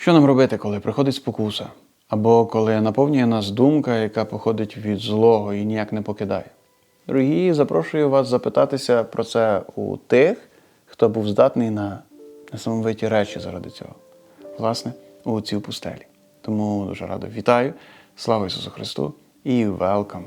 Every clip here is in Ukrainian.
Що нам робити, коли приходить спокуса? Або коли наповнює нас думка, яка походить від злого і ніяк не покидає? Дорогі, запрошую вас запитатися про це у тих, хто був здатний на несамовиті речі заради цього. Власне, у цій пустелі. Тому дуже радо вітаю. Слава Ісусу Христу і велкам!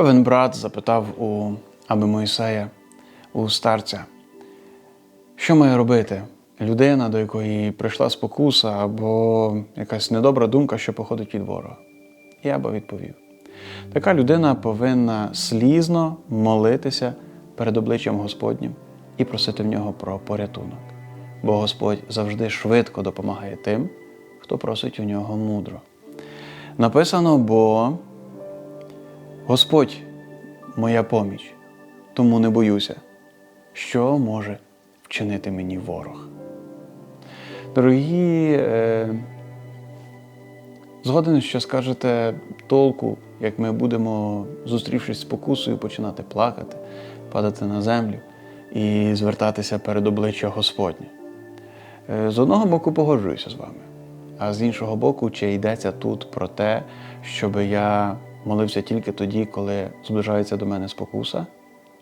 Певен брат запитав у Аби Моїсея, у старця, що має робити людина, до якої прийшла спокуса або якась недобра думка, що походить від ворога? І Аба відповів: така людина повинна слізно молитися перед обличчям Господнім і просити в нього про порятунок. Бо Господь завжди швидко допомагає тим, хто просить у нього мудро. Написано, бо Господь моя поміч, тому не боюся, що може вчинити мені ворог. Дорогі, е, згоден, що скажете толку, як ми будемо, зустрівшись з покусою, починати плакати, падати на землю і звертатися перед обличчя Господнє. Е, З одного боку погоджуюся з вами, а з іншого боку, чи йдеться тут про те, щоб я молився тільки тоді, коли зближається до мене спокуса?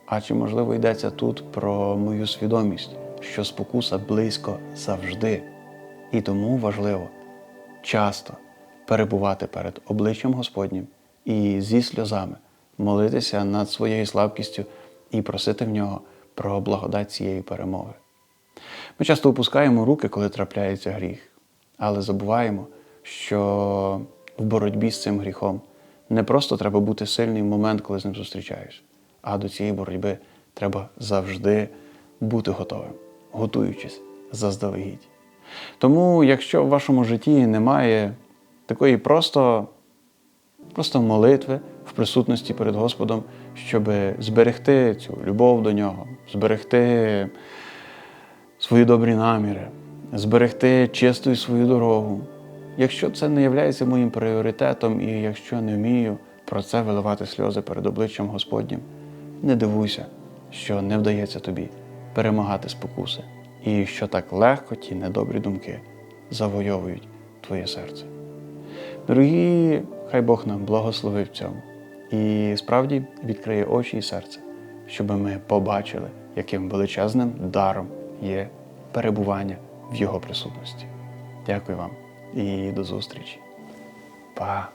А чи можливо йдеться тут про мою свідомість, що спокуса близько завжди, і тому важливо часто перебувати перед обличчям Господнім і зі сльозами молитися над своєю слабкістю і просити в нього про благодать цієї перемоги. Ми часто опускаємо руки, коли трапляється гріх, але забуваємо, що в боротьбі з цим гріхом не просто треба бути сильний в момент, коли з ним зустрічаєш, а до цієї боротьби треба завжди бути готовим, готуючись заздалегідь. Тому, якщо в вашому житті немає такої просто, просто молитви в присутності перед Господом, щоб зберегти цю любов до нього, зберегти свої добрі наміри, зберегти чистою свою дорогу. Якщо це не є моїм пріоритетом, і якщо не вмію про це виливати сльози перед обличчям Господнім, не дивуйся, що не вдається тобі перемагати спокуси, і що так легко ті недобрі думки завойовують твоє серце. Дорогі, хай Бог нам благословив цьому і справді відкриє очі і серце, щоб ми побачили, яким величезним даром є перебування в Його присутності. Дякую вам і до зустрічі. Па!